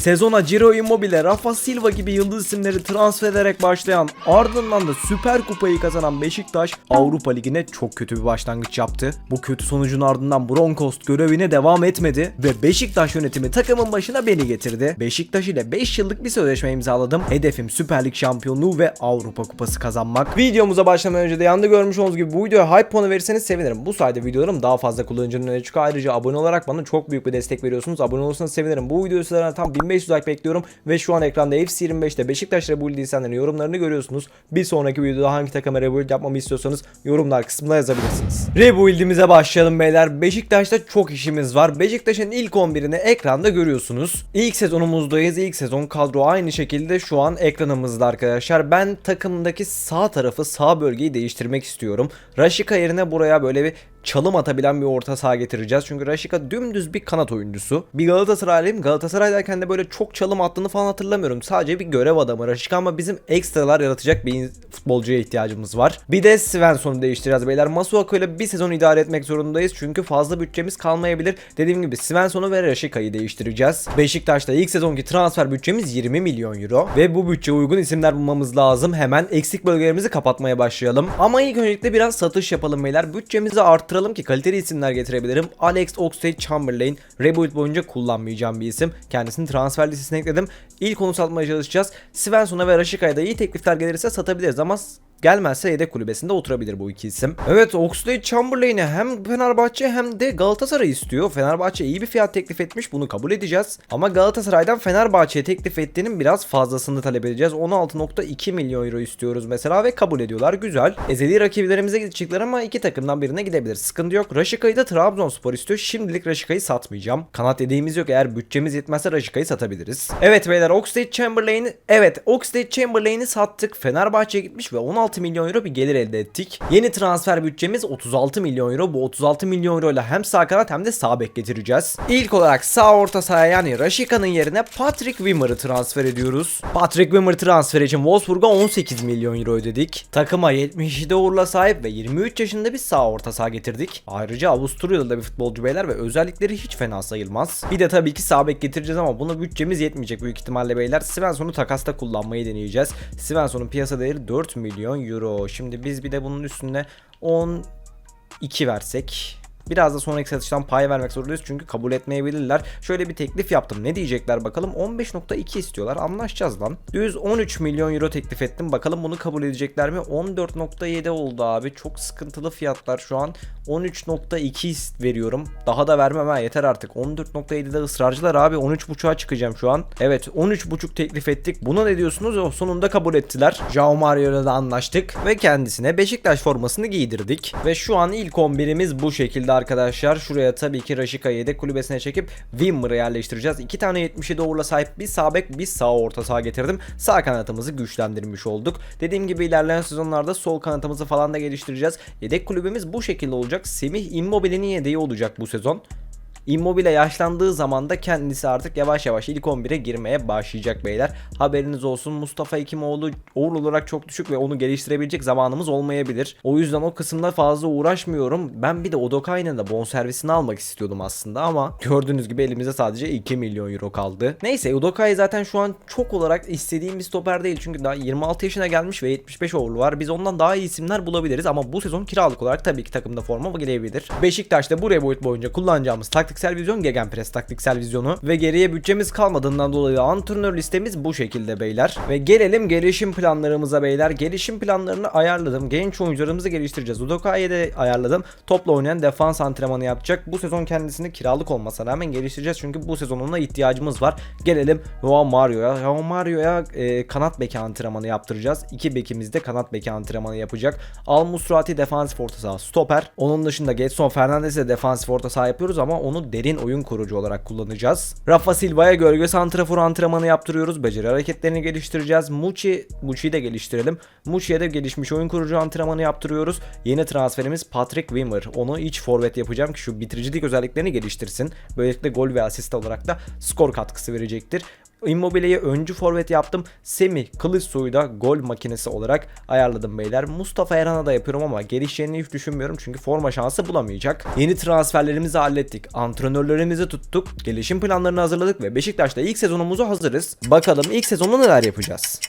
Sezona Ciro Immobile, Rafa Silva gibi yıldız isimleri transfer ederek başlayan ardından da Süper Kupayı kazanan Beşiktaş Avrupa Ligi'ne çok kötü bir başlangıç yaptı. Bu kötü sonucun ardından Broncos görevine devam etmedi ve Beşiktaş yönetimi takımın başına beni getirdi. Beşiktaş ile 5 yıllık bir sözleşme imzaladım. Hedefim Süper Lig şampiyonluğu ve Avrupa Kupası kazanmak. Videomuza başlamadan önce de yanda görmüş olduğunuz gibi bu videoya hype puanı verirseniz sevinirim. Bu sayede videolarım daha fazla kullanıcının öne çıkıyor. Ayrıca abone olarak bana çok büyük bir destek veriyorsunuz. Abone olursanız sevinirim. Bu videoyu sizlerden tam 1500 like bekliyorum ve şu an ekranda FC25'te Beşiktaş Rebuild lisanlarının yorumlarını görüyorsunuz. Bir sonraki videoda hangi takıma Rebuild yapmamı istiyorsanız yorumlar kısmına yazabilirsiniz. Rebuild'imize başlayalım beyler. Beşiktaş'ta çok işimiz var. Beşiktaş'ın ilk 11'ini ekranda görüyorsunuz. İlk sezonumuzdayız. İlk sezon kadro aynı şekilde şu an ekranımızda arkadaşlar. Ben takımdaki sağ tarafı sağ bölgeyi değiştirmek istiyorum. Rashika yerine buraya böyle bir çalım atabilen bir orta saha getireceğiz. Çünkü Rashika dümdüz bir kanat oyuncusu. Bir Galatasaraylıyım. Galatasaray'dayken de böyle çok çalım attığını falan hatırlamıyorum. Sadece bir görev adamı Rashika ama bizim ekstralar yaratacak bir futbolcuya ihtiyacımız var. Bir de Svensson'u değiştireceğiz beyler. Masuako ile bir sezon idare etmek zorundayız. Çünkü fazla bütçemiz kalmayabilir. Dediğim gibi Svensson'u ve Rashika'yı değiştireceğiz. Beşiktaş'ta ilk sezonki transfer bütçemiz 20 milyon euro. Ve bu bütçe uygun isimler bulmamız lazım. Hemen eksik bölgelerimizi kapatmaya başlayalım. Ama ilk öncelikle biraz satış yapalım beyler. Bütçemizi arttıralım ki kaliteli isimler getirebilirim. Alex Oxlade-Chamberlain Rebuild boyunca kullanmayacağım bir isim. Kendisini transfer listesine ekledim. İlk onu satmaya çalışacağız. Svensson'a ve Rashika'ya da iyi teklifler gelirse satabiliriz ama Gelmezse yedek kulübesinde oturabilir bu iki isim. Evet Oxlade Chamberlain'i hem Fenerbahçe hem de Galatasaray istiyor. Fenerbahçe iyi bir fiyat teklif etmiş bunu kabul edeceğiz. Ama Galatasaray'dan Fenerbahçe'ye teklif ettiğinin biraz fazlasını talep edeceğiz. 16.2 milyon euro istiyoruz mesela ve kabul ediyorlar. Güzel. Ezeli rakiplerimize gidecekler ama iki takımdan birine gidebilir. Sıkıntı yok. Raşika'yı da Trabzonspor istiyor. Şimdilik Raşika'yı satmayacağım. Kanat dediğimiz yok. Eğer bütçemiz yetmezse Raşika'yı satabiliriz. Evet beyler Oxlade Chamberlain'i evet Oxlade Chamberlain'i sattık. Fenerbahçe'ye gitmiş ve 16 16 milyon euro bir gelir elde ettik. Yeni transfer bütçemiz 36 milyon euro. Bu 36 milyon euro ile hem sağ kanat hem de sağ bek getireceğiz. İlk olarak sağ orta sahaya yani Rashika'nın yerine Patrick Wimmer'ı transfer ediyoruz. Patrick Wimmer transfer için Wolfsburg'a 18 milyon euro ödedik. Takıma 77 uğurla sahip ve 23 yaşında bir sağ orta saha getirdik. Ayrıca Avusturyalı da bir futbolcu beyler ve özellikleri hiç fena sayılmaz. Bir de tabii ki sağ bek getireceğiz ama buna bütçemiz yetmeyecek büyük ihtimalle beyler. Svensson'u takasta kullanmayı deneyeceğiz. Svensson'un piyasa değeri 4 milyon euro. Şimdi biz bir de bunun üstüne 10 2 versek Biraz da sonraki satıştan pay vermek zorundayız çünkü kabul etmeyebilirler. Şöyle bir teklif yaptım. Ne diyecekler bakalım. 15.2 istiyorlar. Anlaşacağız lan. Düz 13 milyon euro teklif ettim. Bakalım bunu kabul edecekler mi? 14.7 oldu abi. Çok sıkıntılı fiyatlar şu an. 13.2 veriyorum. Daha da vermem ha yeter artık. 14.7'de ısrarcılar abi. 13.5'a çıkacağım şu an. Evet 13.5 teklif ettik. Buna ne diyorsunuz? O sonunda kabul ettiler. Jao Mario ile de anlaştık ve kendisine Beşiktaş formasını giydirdik. Ve şu an ilk 11'imiz bu şekilde arkadaşlar. Şuraya tabii ki Rashika'yı yedek kulübesine çekip Wimmer'ı yerleştireceğiz. İki tane 77 uğurla sahip bir sağ bek bir sağ orta saha getirdim. Sağ kanatımızı güçlendirmiş olduk. Dediğim gibi ilerleyen sezonlarda sol kanatımızı falan da geliştireceğiz. Yedek kulübümüz bu şekilde olacak. Semih Immobile'nin yedeği olacak bu sezon. Immobile yaşlandığı zaman da kendisi artık yavaş yavaş ilk 11'e girmeye başlayacak beyler. Haberiniz olsun Mustafa Ekimoğlu uğur olarak çok düşük ve onu geliştirebilecek zamanımız olmayabilir. O yüzden o kısımda fazla uğraşmıyorum. Ben bir de Odokai'nin de bonservisini almak istiyordum aslında ama gördüğünüz gibi elimizde sadece 2 milyon euro kaldı. Neyse Udokai zaten şu an çok olarak istediğim bir stoper değil çünkü daha 26 yaşına gelmiş ve 75 uğurlu var. Biz ondan daha iyi isimler bulabiliriz ama bu sezon kiralık olarak tabii ki takımda forma gelebilir. Beşiktaş'ta bu reboot boyunca kullanacağımız taktik taktiksel vizyon Gegenpress taktiksel vizyonu ve geriye bütçemiz kalmadığından dolayı antrenör listemiz bu şekilde beyler. Ve gelelim gelişim planlarımıza beyler. Gelişim planlarını ayarladım. Genç oyuncularımızı geliştireceğiz. Udokai'ye de ayarladım. Topla oynayan defans antrenmanı yapacak. Bu sezon kendisini kiralık olmasına rağmen geliştireceğiz. Çünkü bu sezon ona ihtiyacımız var. Gelelim Joao Mario'ya. Joao Mario'ya e, kanat beki antrenmanı yaptıracağız. İki bekimiz de kanat beki antrenmanı yapacak. Al Musrati defansif orta saha stoper. Onun dışında Getson Fernandez'e defansif orta saha yapıyoruz ama onu derin oyun kurucu olarak kullanacağız. Rafa Silva'ya gölge santrafor antrenmanı yaptırıyoruz. Beceri hareketlerini geliştireceğiz. Muçi, Muçi'yi de geliştirelim. Muçi'ye de gelişmiş oyun kurucu antrenmanı yaptırıyoruz. Yeni transferimiz Patrick Wimmer. Onu iç forvet yapacağım ki şu bitiricilik özelliklerini geliştirsin. Böylelikle gol ve asist olarak da skor katkısı verecektir. Immobile'yi öncü forvet yaptım. Semih Kılıçsoy'u da gol makinesi olarak ayarladım beyler. Mustafa Erhan'a da yapıyorum ama gelişeceğini hiç düşünmüyorum çünkü forma şansı bulamayacak. Yeni transferlerimizi hallettik. Antrenörlerimizi tuttuk. Gelişim planlarını hazırladık ve Beşiktaş'ta ilk sezonumuzu hazırız. Bakalım ilk sezonda neler yapacağız.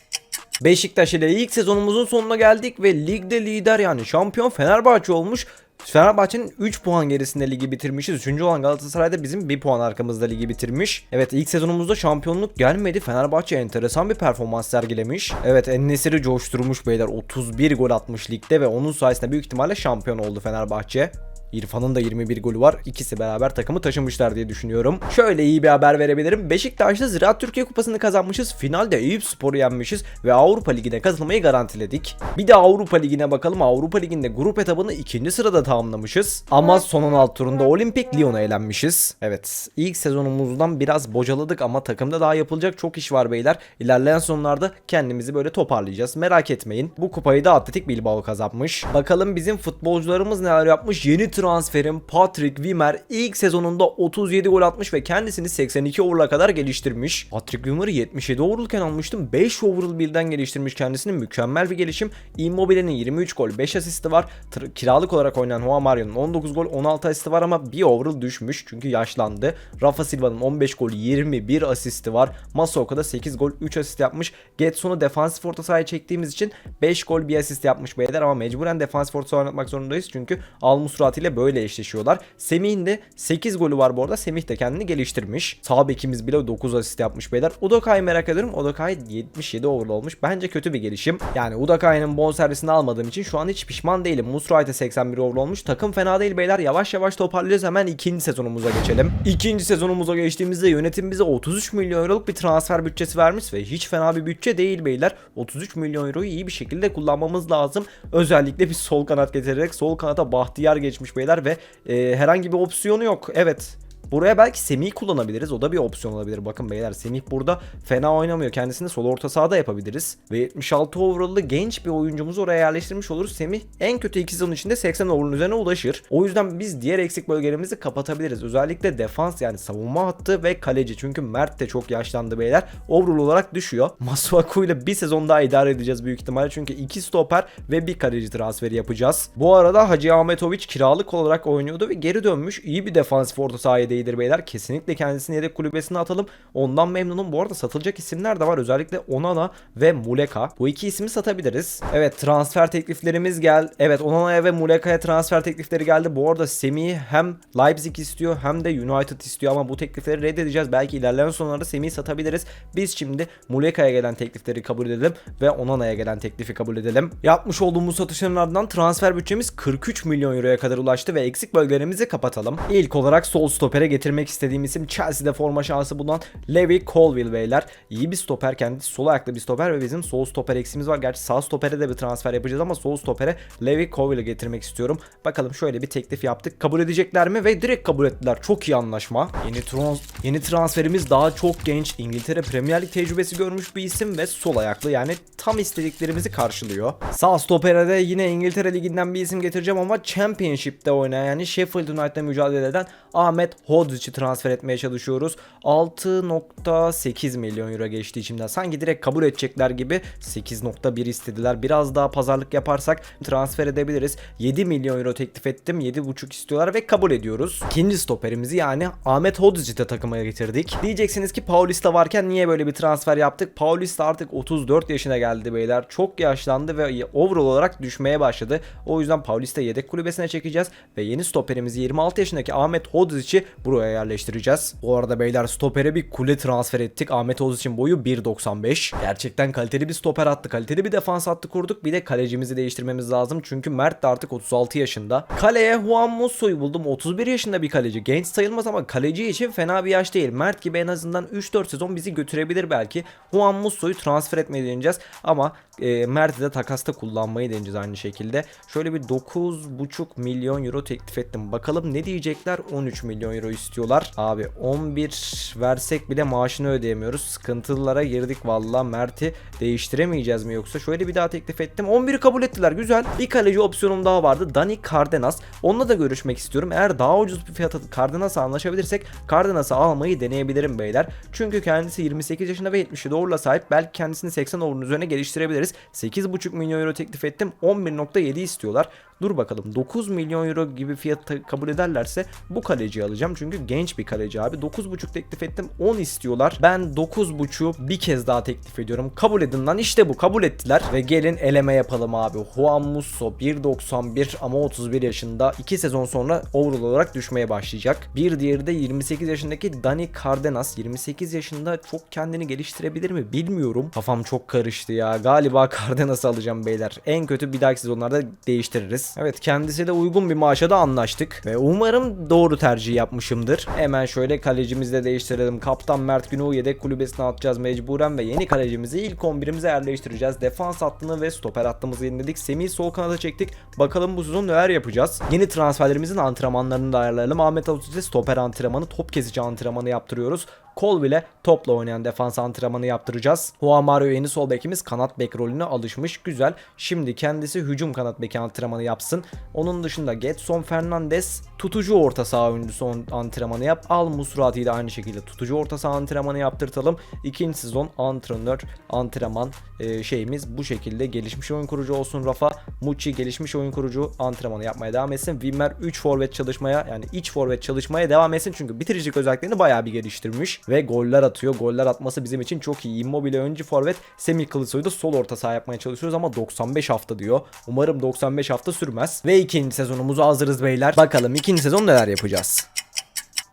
Beşiktaş ile ilk sezonumuzun sonuna geldik ve ligde lider yani şampiyon Fenerbahçe olmuş. Fenerbahçe'nin 3 puan gerisinde ligi bitirmişiz. 3. olan Galatasaray'da bizim 1 puan arkamızda ligi bitirmiş. Evet ilk sezonumuzda şampiyonluk gelmedi. Fenerbahçe enteresan bir performans sergilemiş. Evet Ennesiri coşturmuş beyler. 31 gol atmış ligde ve onun sayesinde büyük ihtimalle şampiyon oldu Fenerbahçe. İrfan'ın da 21 golü var. İkisi beraber takımı taşımışlar diye düşünüyorum. Şöyle iyi bir haber verebilirim. Beşiktaş'ta Ziraat Türkiye Kupası'nı kazanmışız. Finalde Eyüp Spor'u yenmişiz ve Avrupa Ligi'ne katılmayı garantiledik. Bir de Avrupa Ligi'ne bakalım. Avrupa Ligi'nde grup etabını ikinci sırada tamamlamışız. Ama son 16 turunda Olimpik Lyon'a elenmişiz. Evet ilk sezonumuzdan biraz bocaladık ama takımda daha yapılacak çok iş var beyler. İlerleyen sonlarda kendimizi böyle toparlayacağız. Merak etmeyin. Bu kupayı da Atletik Bilbao kazanmış. Bakalım bizim futbolcularımız neler yapmış. Yeni transferim Patrick Wimmer ilk sezonunda 37 gol atmış ve kendisini 82 overall'a kadar geliştirmiş. Patrick Wimmer'ı 77 overall'ken almıştım. 5 overall birden geliştirmiş kendisini. Mükemmel bir gelişim. Immobile'nin 23 gol 5 asisti var. Tır- kiralık olarak oynayan Juan Mario'nun 19 gol 16 asisti var ama bir overall düşmüş çünkü yaşlandı. Rafa Silva'nın 15 gol 21 asisti var. Masoko'da 8 gol 3 asist yapmış. Getson'u defansif orta sahaya çektiğimiz için 5 gol 1 asist yapmış beyler ama mecburen defansif orta saha oynatmak zorundayız çünkü Al ile böyle eşleşiyorlar. Semih'in de 8 golü var bu arada. Semih de kendini geliştirmiş. Sağ bekimiz bile 9 asist yapmış beyler. Udokay'ı merak ediyorum. Udokay 77 overall olmuş. Bence kötü bir gelişim. Yani Udokay'ın bonservisini almadığım için şu an hiç pişman değilim. Musrati 81 overall olmuş. Takım fena değil beyler. Yavaş yavaş toparlayacağız. Hemen ikinci sezonumuza geçelim. İkinci sezonumuza geçtiğimizde yönetim bize 33 milyon euroluk bir transfer bütçesi vermiş ve hiç fena bir bütçe değil beyler. 33 milyon euroyu iyi bir şekilde kullanmamız lazım. Özellikle bir sol kanat getirerek sol kanata Bahtiyar geçmiş beyler ve e, herhangi bir opsiyonu yok. Evet Buraya belki Semih'i kullanabiliriz. O da bir opsiyon olabilir. Bakın beyler Semih burada fena oynamıyor. Kendisini sol orta sahada yapabiliriz. Ve 76 overall'lı genç bir oyuncumuzu oraya yerleştirmiş oluruz. Semih en kötü 2 sezon içinde 80 overall'ın üzerine ulaşır. O yüzden biz diğer eksik bölgelerimizi kapatabiliriz. Özellikle defans yani savunma hattı ve kaleci. Çünkü Mert de çok yaşlandı beyler. Overall olarak düşüyor. Masuaku ile bir sezon daha idare edeceğiz büyük ihtimalle. Çünkü 2 stoper ve bir kaleci transferi yapacağız. Bu arada Hacı Ahmetoviç kiralık olarak oynuyordu ve geri dönmüş. İyi bir defansif orta sahaya değildir beyler. Kesinlikle kendisini yedek kulübesine atalım. Ondan memnunum. Bu arada satılacak isimler de var. Özellikle Onana ve Muleka. Bu iki ismi satabiliriz. Evet transfer tekliflerimiz gel. Evet Onana'ya ve Muleka'ya transfer teklifleri geldi. Bu arada Semih'i hem Leipzig istiyor hem de United istiyor ama bu teklifleri reddedeceğiz. Belki ilerleyen sonlarda Semih'i satabiliriz. Biz şimdi Muleka'ya gelen teklifleri kabul edelim ve Onana'ya gelen teklifi kabul edelim. Yapmış olduğumuz satışların ardından transfer bütçemiz 43 milyon euroya kadar ulaştı ve eksik bölgelerimizi kapatalım. İlk olarak sol stopere getirmek istediğim isim Chelsea'de forma şansı bulan Levi Colville beyler. İyi bir stoper kendisi sol ayaklı bir stoper ve bizim sol stoper eksimiz var. Gerçi sağ stopere de bir transfer yapacağız ama sol stopere Levi Colville'i getirmek istiyorum. Bakalım şöyle bir teklif yaptık. Kabul edecekler mi? Ve direkt kabul ettiler. Çok iyi anlaşma. Yeni, trans yeni transferimiz daha çok genç. İngiltere Premier Lig tecrübesi görmüş bir isim ve sol ayaklı. Yani tam istediklerimizi karşılıyor. Sağ stopere de yine İngiltere Ligi'nden bir isim getireceğim ama Championship'te oynayan yani Sheffield United'da mücadele eden Ahmet Hodzic'i transfer etmeye çalışıyoruz. 6.8 milyon euro geçti içimden. Sanki direkt kabul edecekler gibi 8.1 istediler. Biraz daha pazarlık yaparsak transfer edebiliriz. 7 milyon euro teklif ettim. 7.5 istiyorlar ve kabul ediyoruz. İkinci stoperimizi yani Ahmet Hodzic'i de takıma getirdik. Diyeceksiniz ki Paulista varken niye böyle bir transfer yaptık? Paulista artık 34 yaşına geldi beyler. Çok yaşlandı ve overall olarak düşmeye başladı. O yüzden Paulista yedek kulübesine çekeceğiz ve yeni stoperimizi 26 yaşındaki Ahmet Hodzic'i buraya yerleştireceğiz. Bu arada beyler stopere bir kule transfer ettik. Ahmet Oğuz için boyu 1.95. Gerçekten kaliteli bir stoper attı. Kaliteli bir defans hattı kurduk. Bir de kalecimizi değiştirmemiz lazım. Çünkü Mert de artık 36 yaşında. Kaleye Juan Musso'yu buldum. 31 yaşında bir kaleci. Genç sayılmaz ama kaleci için fena bir yaş değil. Mert gibi en azından 3-4 sezon bizi götürebilir belki. Juan Musso'yu transfer etmeyi deneyeceğiz. Ama e, Mert'i de takasta kullanmayı deneyeceğiz aynı şekilde. Şöyle bir 9,5 milyon euro teklif ettim. Bakalım ne diyecekler? 13 milyon euro istiyorlar. Abi 11 versek bile maaşını ödeyemiyoruz. Sıkıntılara girdik valla. Mert'i değiştiremeyeceğiz mi yoksa? Şöyle bir daha teklif ettim. 11'i kabul ettiler. Güzel. Bir kaleci opsiyonum daha vardı. Dani Cardenas. Onunla da görüşmek istiyorum. Eğer daha ucuz bir fiyata Cardenas'a anlaşabilirsek Cardenas'ı almayı deneyebilirim beyler. Çünkü kendisi 28 yaşında ve 77 overall'a sahip. Belki kendisini 80 overall'un üzerine geliştirebiliriz. 8,5 milyon euro teklif ettim. 11.7 istiyorlar. Dur bakalım 9 milyon euro gibi fiyat kabul ederlerse bu kaleciyi alacağım. Çünkü genç bir kaleci abi. 9.5 teklif ettim 10 istiyorlar. Ben 9.5'u bir kez daha teklif ediyorum. Kabul edin lan işte bu kabul ettiler. Ve gelin eleme yapalım abi. Juan Musso 1.91 ama 31 yaşında. 2 sezon sonra overall olarak düşmeye başlayacak. Bir diğeri de 28 yaşındaki Dani Cardenas. 28 yaşında çok kendini geliştirebilir mi bilmiyorum. Kafam çok karıştı ya. Galiba Cardenas'ı alacağım beyler. En kötü bir dahaki sezonlarda değiştiririz. Evet kendisiyle uygun bir maaşa da anlaştık. Ve umarım doğru tercih yapmışımdır. Hemen şöyle kalecimizi de değiştirelim. Kaptan Mert Günok'u yedek kulübesine atacağız mecburen ve yeni kalecimizi ilk 11'imize yerleştireceğiz. Defans hattını ve stoper hattımızı yeniledik. Semih sol kanada çektik. Bakalım bu sezon neler yapacağız. Yeni transferlerimizin antrenmanlarını da ayarlayalım. Ahmet Avutuz'e stoper antrenmanı, top kesici antrenmanı yaptırıyoruz. Kol bile topla oynayan defans antrenmanı yaptıracağız. Juan Mario yeni sol bekimiz kanat bek rolüne alışmış. Güzel. Şimdi kendisi hücum kanat beki antrenmanı yapsın. Onun dışında Getson Fernandez tutucu orta saha oyuncusu antrenmanı yap. Al Musrati de aynı şekilde tutucu orta saha antrenmanı yaptırtalım. İkinci sezon antrenör antrenman e, şeyimiz bu şekilde gelişmiş oyun kurucu olsun Rafa. Mucci gelişmiş oyun kurucu antrenmanı yapmaya devam etsin. Wimmer 3 forvet çalışmaya yani iç forvet çalışmaya devam etsin. Çünkü bitiricilik özelliklerini bayağı bir geliştirmiş. Ve goller atıyor. Goller atması bizim için çok iyi. Immobile öncü forvet. Semih Kılıçsoy'u da sol orta saha yapmaya çalışıyoruz ama 95 hafta diyor. Umarım 95 hafta sürmez. Ve ikinci sezonumuzu hazırız beyler. Bakalım ikinci sezon neler yapacağız.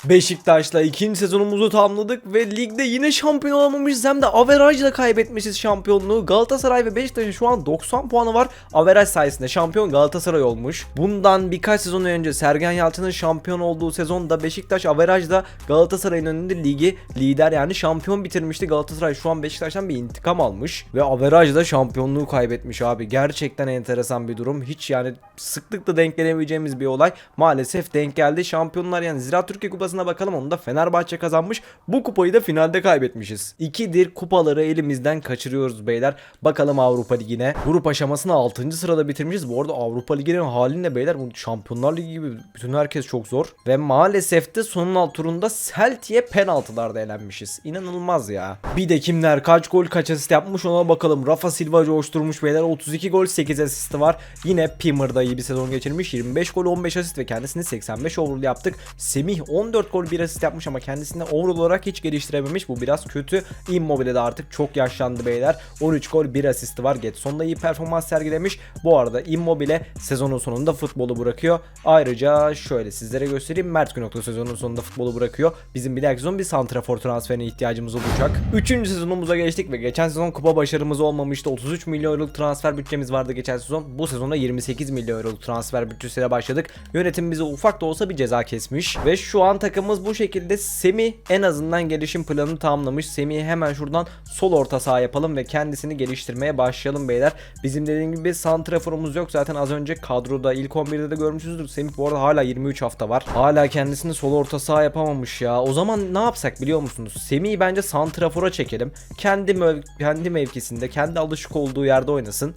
Beşiktaş'la ikinci sezonumuzu tamamladık ve ligde yine şampiyon olamamışız hem de averajla kaybetmişiz şampiyonluğu. Galatasaray ve Beşiktaş'ın şu an 90 puanı var. Averaj sayesinde şampiyon Galatasaray olmuş. Bundan birkaç sezon önce Sergen Yalçın'ın şampiyon olduğu sezonda Beşiktaş averajda Galatasaray'ın önünde ligi lider yani şampiyon bitirmişti. Galatasaray şu an Beşiktaş'tan bir intikam almış ve averajda şampiyonluğu kaybetmiş abi. Gerçekten enteresan bir durum. Hiç yani sıklıkla denk gelebileceğimiz bir olay. Maalesef denk geldi. Şampiyonlar yani Ziraat Türkiye Kupası'na bakalım. Onu da Fenerbahçe kazanmış. Bu kupayı da finalde kaybetmişiz. İkidir kupaları elimizden kaçırıyoruz beyler. Bakalım Avrupa Ligi'ne. Grup aşamasını 6. sırada bitirmişiz. Bu arada Avrupa Ligi'nin haline beyler bu Şampiyonlar Ligi gibi bütün herkes çok zor. Ve maalesef de sonun alt turunda Celtic'e penaltılarda elenmişiz. İnanılmaz ya. Bir de kimler kaç gol kaç asist yapmış ona bakalım. Rafa Silva coşturmuş beyler. 32 gol 8 asisti var. Yine Pimer'da iyi bir sezon geçirmiş. 25 gol 15 asist ve kendisini 85 overall yaptık. Semih 14 gol 1 asist yapmış ama kendisini overall olarak hiç geliştirememiş. Bu biraz kötü. Immobile de artık çok yaşlandı beyler. 13 gol 1 asisti var. Getson'da iyi performans sergilemiş. Bu arada Immobile sezonun sonunda futbolu bırakıyor. Ayrıca şöyle sizlere göstereyim. Mert Günok da sezonun sonunda futbolu bırakıyor. Bizim bir dahaki sezon bir santrafor transferine ihtiyacımız olacak. Üçüncü sezonumuza geçtik ve geçen sezon kupa başarımız olmamıştı. 33 milyon euroluk transfer bütçemiz vardı geçen sezon. Bu sezonda 28 milyon euroluk transfer bütçesiyle başladık. Yönetim bize ufak da olsa bir ceza kesmiş. Ve şu an takımımız bu şekilde. Semih en azından gelişim planını tamamlamış. Semih'i hemen şuradan sol orta saha yapalım ve kendisini geliştirmeye başlayalım beyler. Bizim dediğim gibi santraforumuz yok. Zaten az önce kadroda ilk 11'de de görmüşsünüzdür. Semih bu arada hala 23 hafta var. Hala kendisini sol orta saha yapamamış ya. O zaman ne yapsak biliyor musunuz? Semih'i bence santrafora çekelim. Kendi, kendi mevkisinde, kendi alışık olduğu yerde oynasın.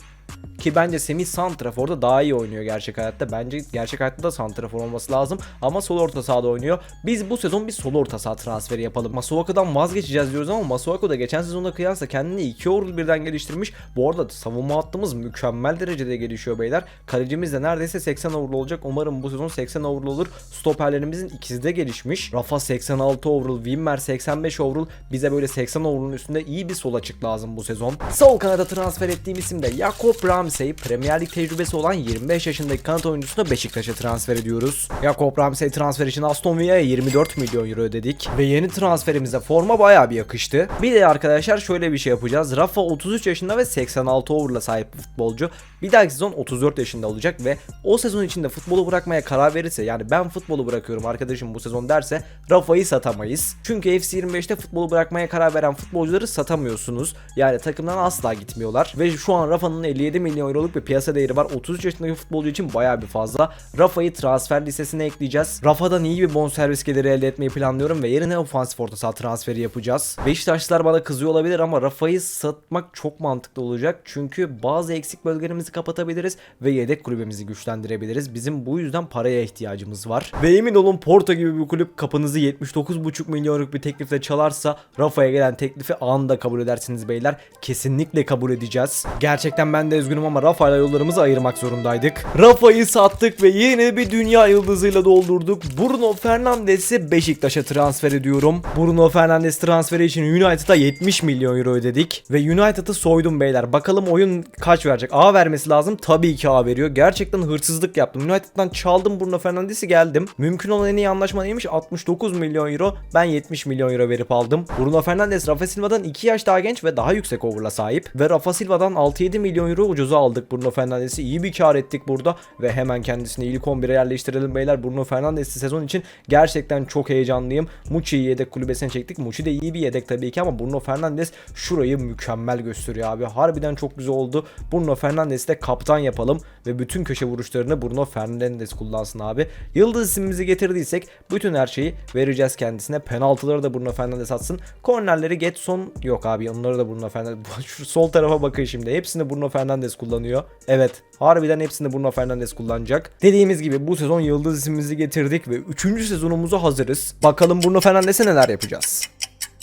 Ki bence Semih Santrafor'da daha iyi oynuyor gerçek hayatta. Bence gerçek hayatta da Santrafor olması lazım. Ama sol orta sahada oynuyor. Biz bu sezon bir sol orta saha transferi yapalım. Masuaku'dan vazgeçeceğiz diyoruz ama Masuaku da geçen sezonda kıyasla kendini iki overall birden geliştirmiş. Bu arada savunma hattımız mükemmel derecede gelişiyor beyler. Kalecimiz de neredeyse 80 overall olacak. Umarım bu sezon 80 overall olur. Stoperlerimizin ikisi de gelişmiş. Rafa 86 overall, Wimmer 85 overall. Bize böyle 80 overall'un üstünde iyi bir sol açık lazım bu sezon. Sol kanada transfer ettiğim isim de Jakob Jacob Ramsey Premier Lig tecrübesi olan 25 yaşındaki kanat oyuncusunu Beşiktaş'a transfer ediyoruz. Jacob Ramsey transfer için Aston Villa'ya 24 milyon euro ödedik ve yeni transferimize forma bayağı bir yakıştı. Bir de arkadaşlar şöyle bir şey yapacağız. Rafa 33 yaşında ve 86 over'la sahip bir futbolcu. Bir dahaki sezon 34 yaşında olacak ve o sezon içinde futbolu bırakmaya karar verirse yani ben futbolu bırakıyorum arkadaşım bu sezon derse Rafa'yı satamayız. Çünkü FC25'te futbolu bırakmaya karar veren futbolcuları satamıyorsunuz. Yani takımdan asla gitmiyorlar. Ve şu an Rafa'nın 57 milyon euroluk bir piyasa değeri var. 33 yaşındaki futbolcu için bayağı bir fazla. Rafa'yı transfer listesine ekleyeceğiz. Rafa'dan iyi bir bonservis geliri elde etmeyi planlıyorum ve yerine ofansif orta saha transferi yapacağız. Beşiktaşlılar bana kızıyor olabilir ama Rafa'yı satmak çok mantıklı olacak. Çünkü bazı eksik bölgelerimizi kapatabiliriz ve yedek kulübemizi güçlendirebiliriz. Bizim bu yüzden paraya ihtiyacımız var. Ve emin olun Porto gibi bir kulüp kapınızı 79,5 milyonluk bir teklifle çalarsa Rafa'ya gelen teklifi anında kabul edersiniz beyler. Kesinlikle kabul edeceğiz. Gerçekten ben de üzgünüm ama Rafa'yla yollarımızı ayırmak zorundaydık. Rafa'yı sattık ve yeni bir dünya yıldızıyla doldurduk. Bruno Fernandes'i Beşiktaş'a transfer ediyorum. Bruno Fernandes transferi için United'a 70 milyon euro ödedik. Ve United'ı soydum beyler. Bakalım oyun kaç verecek? A vermesi lazım. Tabii ki A veriyor. Gerçekten hırsızlık yaptım. United'dan çaldım Bruno Fernandes'i geldim. Mümkün olan en iyi anlaşma neymiş? 69 milyon euro. Ben 70 milyon euro verip aldım. Bruno Fernandes Rafa Silva'dan 2 yaş daha genç ve daha yüksek over'la sahip. Ve Rafa Silva'dan 6-7 milyon euro ucuza aldık Bruno Fernandes'i. İyi bir kar ettik burada. Ve hemen kendisini ilk 11'e yerleştirelim beyler. Bruno Fernandes'i sezon için gerçekten çok heyecanlıyım. Muçi'yi yedek kulübesine çektik. Muçi de iyi bir yedek tabii ki ama Bruno Fernandes şurayı mükemmel gösteriyor abi. Harbiden çok güzel oldu. Bruno Fernandes'i de kaptan yapalım ve bütün köşe vuruşlarını Bruno Fernandes kullansın abi. Yıldız ismimizi getirdiysek bütün her şeyi vereceğiz kendisine. Penaltıları da Bruno Fernandes atsın. Kornerleri Getson yok abi onları da Bruno Fernandes. Şu sol tarafa bakın şimdi. Hepsini Bruno Fernandes kullanıyor. Evet harbiden hepsini Bruno Fernandes kullanacak. Dediğimiz gibi bu sezon yıldız ismimizi getirdik ve 3. sezonumuza hazırız. Bakalım Bruno Fernandes'e neler yapacağız.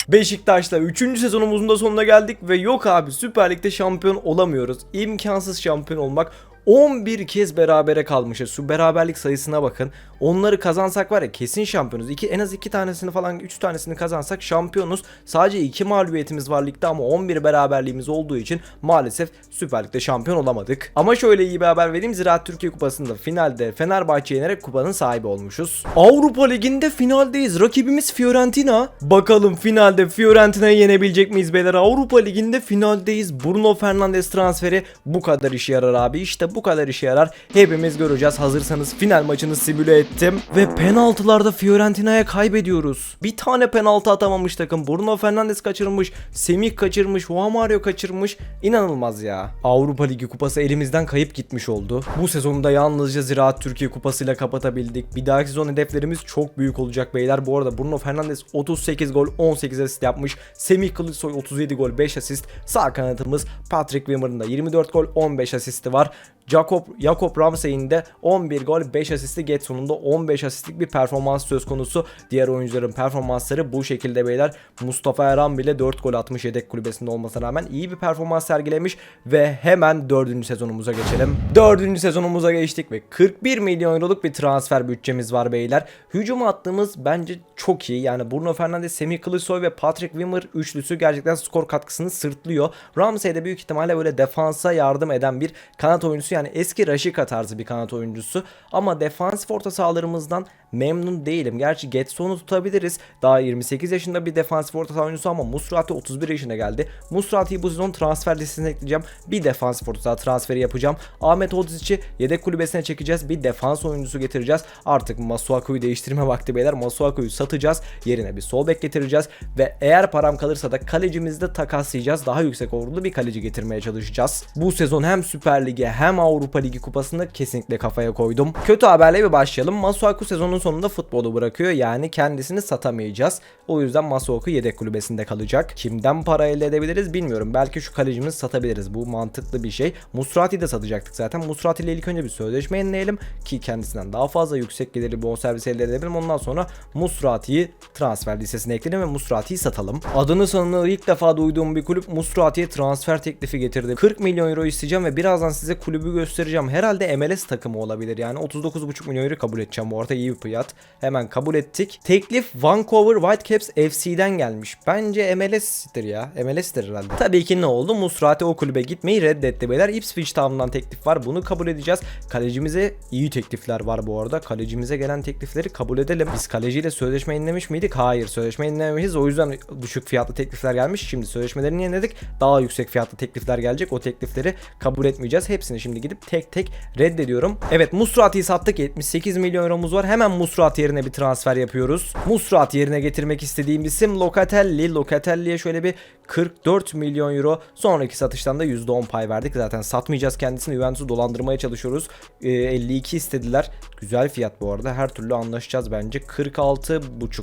Beşiktaş'ta 3. sezonumuzun da sonuna geldik ve yok abi Süper Lig'de şampiyon olamıyoruz. İmkansız şampiyon olmak. 11 kez berabere kalmışız. Şu beraberlik sayısına bakın. Onları kazansak var ya kesin şampiyonuz. İki, en az 2 tanesini falan 3 tanesini kazansak şampiyonuz. Sadece 2 mağlubiyetimiz var ligde ama 11 beraberliğimiz olduğu için maalesef Süper Lig'de şampiyon olamadık. Ama şöyle iyi bir haber vereyim. Ziraat Türkiye Kupası'nda finalde Fenerbahçe'yi yenerek kupanın sahibi olmuşuz. Avrupa Ligi'nde finaldeyiz. Rakibimiz Fiorentina. Bakalım finalde Fiorentina'yı yenebilecek miyiz beyler? Avrupa Ligi'nde finaldeyiz. Bruno Fernandes transferi bu kadar işe yarar abi. İşte bu kadar işe yarar. Hepimiz göreceğiz. Hazırsanız final maçını simüle ettim. Ve penaltılarda Fiorentina'ya kaybediyoruz. Bir tane penaltı atamamış takım. Bruno Fernandes kaçırmış. Semih kaçırmış. Juan Mario kaçırmış. İnanılmaz ya. Avrupa Ligi kupası elimizden kayıp gitmiş oldu. Bu sezonu da yalnızca Ziraat Türkiye kupasıyla kapatabildik. Bir dahaki sezon hedeflerimiz çok büyük olacak beyler. Bu arada Bruno Fernandes 38 gol 18 asist yapmış. Semih Kılıçsoy 37 gol 5 asist. Sağ kanatımız Patrick Wimmer'ın da 24 gol 15 asisti var. Jacob, Jacob Ramsey'in de 11 gol 5 asisti Getson'un da 15 asistlik bir performans söz konusu. Diğer oyuncuların performansları bu şekilde beyler. Mustafa Erhan bile 4 gol atmış yedek kulübesinde olmasına rağmen iyi bir performans sergilemiş ve hemen 4. sezonumuza geçelim. 4. sezonumuza geçtik ve 41 milyon euroluk bir transfer bütçemiz var beyler. Hücum attığımız bence çok iyi. Yani Bruno Fernandes, Semih Kılıçsoy ve Patrick Wimmer üçlüsü gerçekten skor katkısını sırtlıyor. Ramsey de büyük ihtimalle böyle defansa yardım eden bir kanat oyuncusu yani eski Rashica tarzı bir kanat oyuncusu ama defansif orta sahalarımızdan memnun değilim. Gerçi Getson'u tutabiliriz. Daha 28 yaşında bir defansif orta saha oyuncusu ama Musrati 31 yaşına geldi. Musrati'yi bu sezon transfer listesine ekleyeceğim. Bir defansif orta saha transferi yapacağım. Ahmet Odizic'i yedek kulübesine çekeceğiz. Bir defans oyuncusu getireceğiz. Artık Masuaku'yu değiştirme vakti beyler. Masuaku'yu satacağız. Yerine bir sol bek getireceğiz. Ve eğer param kalırsa da kalecimizi de takaslayacağız. Daha yüksek overall'lu bir kaleci getirmeye çalışacağız. Bu sezon hem Süper Lig'e hem Avrupa Ligi kupasını kesinlikle kafaya koydum. Kötü haberle bir başlayalım. Masuaku sezonun sonunda futbolu bırakıyor. Yani kendisini satamayacağız. O yüzden Masuaku yedek kulübesinde kalacak. Kimden para elde edebiliriz bilmiyorum. Belki şu kalecimizi satabiliriz. Bu mantıklı bir şey. Musrati de satacaktık zaten. Musrati ile ilk önce bir sözleşme yenileyelim ki kendisinden daha fazla yüksek gelirli bonservis elde edelim. Ondan sonra Musrati'yi transfer listesine ekleyelim ve Musrati'yi satalım. Adını sanını ilk defa duyduğum bir kulüp Musrati'ye transfer teklifi getirdi. 40 milyon euro isteyeceğim ve birazdan size kulübü göstereceğim. Herhalde MLS takımı olabilir yani 39,5 milyon euro kabul edeceğim bu arada iyi bir fiyat. Hemen kabul ettik. Teklif Vancouver Whitecaps FC'den gelmiş. Bence MLS'tir ya. MLS'tir herhalde. Tabii ki ne oldu? Musrati o kulübe gitmeyi reddetti beyler. Ipswich Town'dan teklif var. Bunu kabul edeceğiz. Kalecimize iyi teklifler var bu arada. Kalecimize gelen teklifleri kabul edelim. Biz kaleciyle sözleşme yenilemiş miydik? Hayır sözleşme yenilememişiz. O yüzden düşük fiyatlı teklifler gelmiş. Şimdi sözleşmelerini yeniledik. Daha yüksek fiyatlı teklifler gelecek. O teklifleri kabul etmeyeceğiz. Hepsini şimdi gidip tek tek reddediyorum. Evet Musrati'yi sattık. 78 milyon euromuz var. Hemen Musrat yerine bir transfer yapıyoruz. Musrat yerine getirmek istediğim isim Locatelli. Locatelli'ye şöyle bir 44 milyon euro. Sonraki satıştan da %10 pay verdik. Zaten satmayacağız kendisini. Juventus'u dolandırmaya çalışıyoruz. Ee, 52 istediler. Güzel fiyat bu arada. Her türlü anlaşacağız bence. 46,5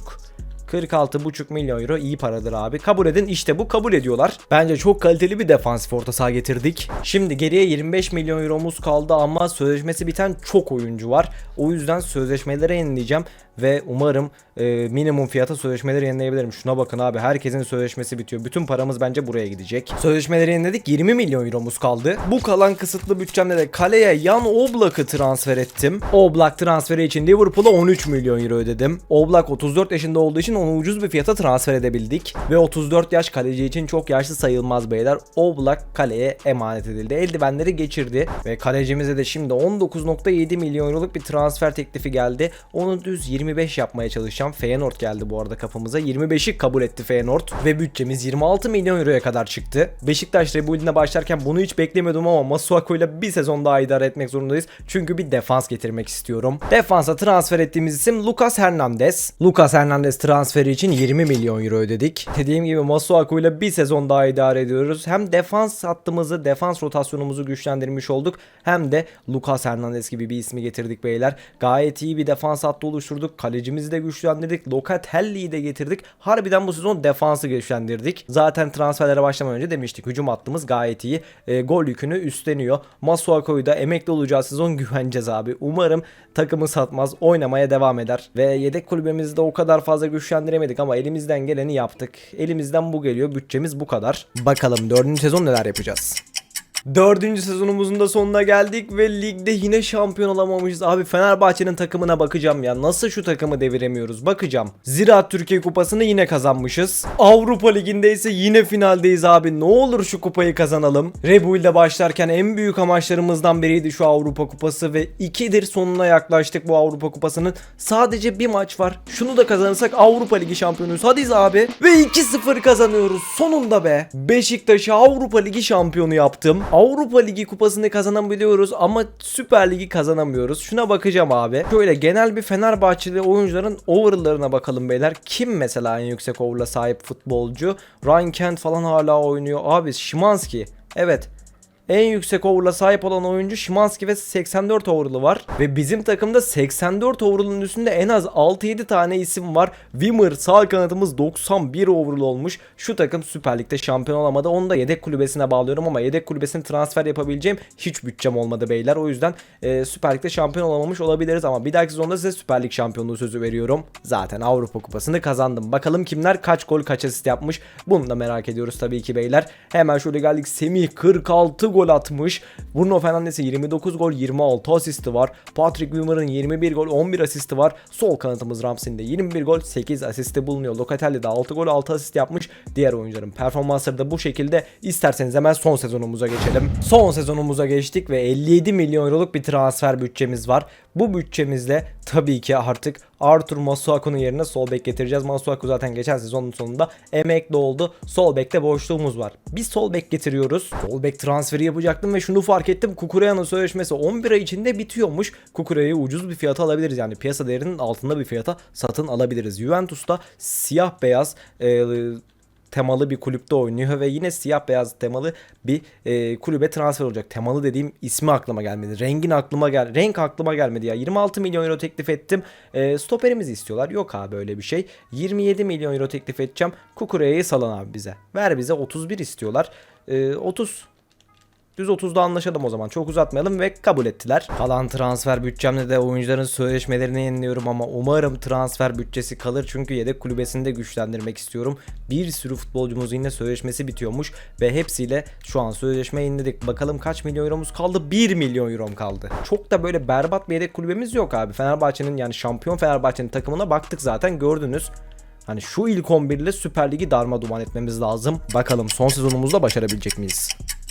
46,5 milyon euro iyi paradır abi. Kabul edin işte bu kabul ediyorlar. Bence çok kaliteli bir defansif orta saha getirdik. Şimdi geriye 25 milyon euromuz kaldı ama sözleşmesi biten çok oyuncu var. O yüzden sözleşmelere yenileyeceğim ve umarım e, minimum fiyata sözleşmeleri yenileyebilirim. Şuna bakın abi herkesin sözleşmesi bitiyor. Bütün paramız bence buraya gidecek. Sözleşmeleri yeniledik 20 milyon euromuz kaldı. Bu kalan kısıtlı bütçemle de kaleye Yan Oblak'ı transfer ettim. Oblak transferi için Liverpool'a 13 milyon euro ödedim. Oblak 34 yaşında olduğu için onu ucuz bir fiyata transfer edebildik. Ve 34 yaş kaleci için çok yaşlı sayılmaz beyler. Oblak kaleye emanet edildi. Eldivenleri geçirdi ve kalecimize de şimdi 19.7 milyon euroluk bir transfer teklifi geldi. Onu düz 25 yapmaya çalışacağım. Feyenoord geldi bu arada kapımıza. 25'i kabul etti Feyenoord ve bütçemiz 26 milyon euroya kadar çıktı. Beşiktaş rebuild'ine başlarken bunu hiç beklemiyordum ama Masuako ile bir sezon daha idare etmek zorundayız. Çünkü bir defans getirmek istiyorum. Defansa transfer ettiğimiz isim Lucas Hernandez. Lucas Hernandez transferi için 20 milyon euro ödedik. Dediğim gibi Masuako ile bir sezon daha idare ediyoruz. Hem defans hattımızı, defans rotasyonumuzu güçlendirmiş olduk. Hem de Lucas Hernandez gibi bir ismi getirdik beyler. Gayet iyi bir defans hattı oluşturduk. Kalecimizi de güçlendirdik. Locatelli'yi de getirdik. Harbiden bu sezon defansı güçlendirdik. Zaten transferlere başlamadan önce demiştik. Hücum hattımız gayet iyi. E, gol yükünü üstleniyor. Masuako'yu da emekli olacağı sezon güveneceğiz abi. Umarım takımı satmaz. Oynamaya devam eder. Ve yedek kulübemizde o kadar fazla güçlendiremedik ama elimizden geleni yaptık. Elimizden bu geliyor. Bütçemiz bu kadar. Bakalım dördüncü sezon neler yapacağız. Dördüncü sezonumuzun da sonuna geldik ve ligde yine şampiyon olamamışız. Abi Fenerbahçe'nin takımına bakacağım ya. Nasıl şu takımı deviremiyoruz? Bakacağım. Ziraat Türkiye Kupası'nı yine kazanmışız. Avrupa Ligi'nde ise yine finaldeyiz abi. Ne olur şu kupayı kazanalım. Rebuild'e başlarken en büyük amaçlarımızdan biriydi şu Avrupa Kupası ve ikidir sonuna yaklaştık bu Avrupa Kupası'nın. Sadece bir maç var. Şunu da kazanırsak Avrupa Ligi şampiyonuyuz. Hadi abi. Ve 2-0 kazanıyoruz. Sonunda be. Beşiktaş'ı Avrupa Ligi şampiyonu yaptım. Avrupa Ligi kupasını kazanabiliyoruz ama Süper Ligi kazanamıyoruz. Şuna bakacağım abi. Şöyle genel bir Fenerbahçeli oyuncuların overall'larına bakalım beyler. Kim mesela en yüksek overall'a sahip futbolcu? Ryan Kent falan hala oynuyor. Abi Şimanski. Evet. En yüksek overall'a sahip olan oyuncu Şimanski ve 84 overall'ı var. Ve bizim takımda 84 overall'ın üstünde en az 6-7 tane isim var. Wimmer sağ kanatımız 91 overall olmuş. Şu takım Süper Lig'de şampiyon olamadı. Onu da yedek kulübesine bağlıyorum ama yedek kulübesine transfer yapabileceğim hiç bütçem olmadı beyler. O yüzden e, Süper Lig'de şampiyon olamamış olabiliriz ama bir dahaki sezonda size Süper Lig şampiyonluğu sözü veriyorum. Zaten Avrupa Kupası'nı kazandım. Bakalım kimler kaç gol kaç asist yapmış. Bunu da merak ediyoruz tabii ki beyler. Hemen şöyle geldik. Semih 46 gol atmış. Bruno Fernandes'in 29 gol 26 asisti var. Patrick Wimmer'ın 21 gol 11 asisti var. Sol kanatımız Ramsey'in de 21 gol 8 asisti bulunuyor. Locatelli de 6 gol 6 asist yapmış. Diğer oyuncuların performansları da bu şekilde. İsterseniz hemen son sezonumuza geçelim. Son sezonumuza geçtik ve 57 milyon euroluk bir transfer bütçemiz var. Bu bütçemizle tabii ki artık Arthur Masuaku'nun yerine sol bek getireceğiz. Masuaku zaten geçen sezonun sonunda emekli oldu. Sol bekte boşluğumuz var. Biz sol bek getiriyoruz. Sol bek transferi yapacaktım ve şunu fark ettim. Kukureya'nın sözleşmesi 11 ay içinde bitiyormuş. Kukureya'yı ucuz bir fiyata alabiliriz. Yani piyasa değerinin altında bir fiyata satın alabiliriz. Juventus'ta siyah beyaz e, temalı bir kulüpte oynuyor ve yine siyah beyaz temalı bir e, kulübe transfer olacak. Temalı dediğim ismi aklıma gelmedi. Rengin aklıma gel renk aklıma gelmedi ya. 26 milyon euro teklif ettim. E, stoperimizi istiyorlar. Yok abi öyle bir şey. 27 milyon euro teklif edeceğim. Kukureya'yı salan abi bize. Ver bize 31 istiyorlar. E, 30 Düz 30'da anlaşalım o zaman. Çok uzatmayalım ve kabul ettiler. Kalan transfer bütçemde de oyuncuların sözleşmelerini yeniliyorum ama umarım transfer bütçesi kalır çünkü yedek kulübesini de güçlendirmek istiyorum. Bir sürü futbolcumuzun yine sözleşmesi bitiyormuş ve hepsiyle şu an sözleşme yeniledik. Bakalım kaç milyon euromuz kaldı? 1 milyon eurom kaldı. Çok da böyle berbat bir yedek kulübemiz yok abi. Fenerbahçe'nin yani şampiyon Fenerbahçe'nin takımına baktık zaten gördünüz. Hani şu ilk 11 ile Süper Ligi darma duman etmemiz lazım. Bakalım son sezonumuzda başarabilecek miyiz?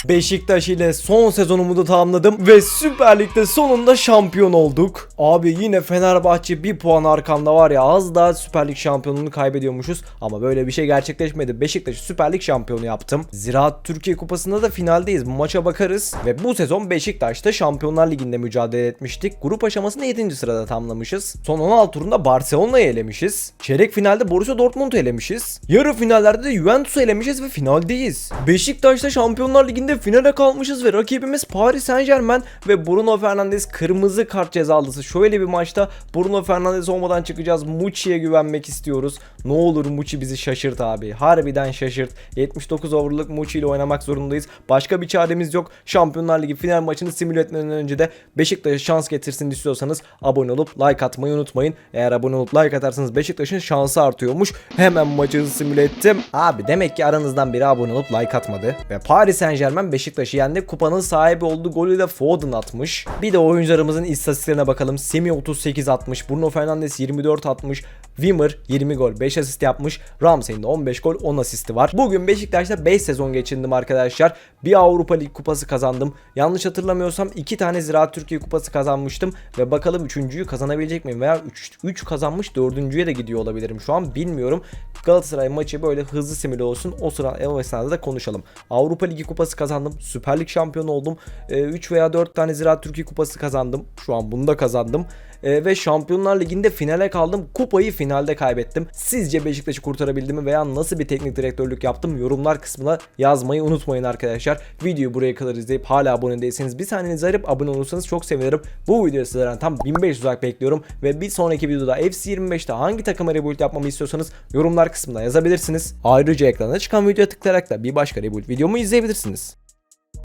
Beşiktaş ile son sezonumu da tamamladım ve Süper Lig'de sonunda şampiyon olduk. Abi yine Fenerbahçe bir puan arkamda var ya az daha Süper Lig şampiyonluğunu kaybediyormuşuz ama böyle bir şey gerçekleşmedi. Beşiktaş'ı Süper Lig şampiyonu yaptım. Ziraat Türkiye Kupası'nda da finaldeyiz. Bu maça bakarız ve bu sezon Beşiktaş'ta Şampiyonlar Ligi'nde mücadele etmiştik. Grup aşamasını 7. sırada tamamlamışız. Son 16 turunda Barcelona'yı elemişiz. Çeyrek finalde Borussia Dortmund'u elemişiz. Yarı finallerde de Juventus'u elemişiz ve finaldeyiz. Beşiktaş'ta Şampiyonlar Ligi'nde finale kalmışız ve rakibimiz Paris Saint Germain ve Bruno Fernandes kırmızı kart cezalısı. Şöyle bir maçta Bruno Fernandes olmadan çıkacağız. Muçi'ye güvenmek istiyoruz. Ne olur Muçi bizi şaşırt abi. Harbiden şaşırt. 79 over'lık Muçi ile oynamak zorundayız. Başka bir çaremiz yok. Şampiyonlar Ligi final maçını simüle etmeden önce de Beşiktaş'a şans getirsin istiyorsanız abone olup like atmayı unutmayın. Eğer abone olup like atarsanız Beşiktaş'ın şansı artıyormuş. Hemen maçı simüle ettim. Abi demek ki aranızdan biri abone olup like atmadı. Ve Paris Saint Germain Beşiktaş'ı yendi. Kupanın sahibi olduğu golü de Foden atmış. Bir de oyuncularımızın istatistiklerine bakalım. Semih 38 atmış. Bruno Fernandes 24 atmış. Wimmer 20 gol 5 asist yapmış. Ramsey'in de 15 gol 10 asisti var. Bugün Beşiktaş'ta 5 sezon geçindim arkadaşlar. Bir Avrupa Lig kupası kazandım. Yanlış hatırlamıyorsam 2 tane Ziraat Türkiye kupası kazanmıştım. Ve bakalım 3.'yü kazanabilecek miyim? Veya 3, 3 kazanmış 4.'ye de gidiyor olabilirim şu an bilmiyorum. Galatasaray maçı böyle hızlı simüle olsun. O sıra o esnada da konuşalım. Avrupa Ligi kupası kazandım. Süper Lig şampiyonu oldum. 3 veya 4 tane Ziraat Türkiye kupası kazandım. Şu an bunu da kazandım. Ee, ve Şampiyonlar Ligi'nde finale kaldım. Kupayı finalde kaybettim. Sizce Beşiktaş'ı kurtarabildim mi veya nasıl bir teknik direktörlük yaptım? Yorumlar kısmına yazmayı unutmayın arkadaşlar. Videoyu buraya kadar izleyip hala abone değilseniz bir saniyenizi ayırıp abone olursanız çok sevinirim. Bu videoyu sizlerden tam 1500 like bekliyorum ve bir sonraki videoda FC25'te hangi takıma rebuild yapmamı istiyorsanız yorumlar kısmına yazabilirsiniz. Ayrıca ekrana çıkan videoya tıklayarak da bir başka rebuild videomu izleyebilirsiniz.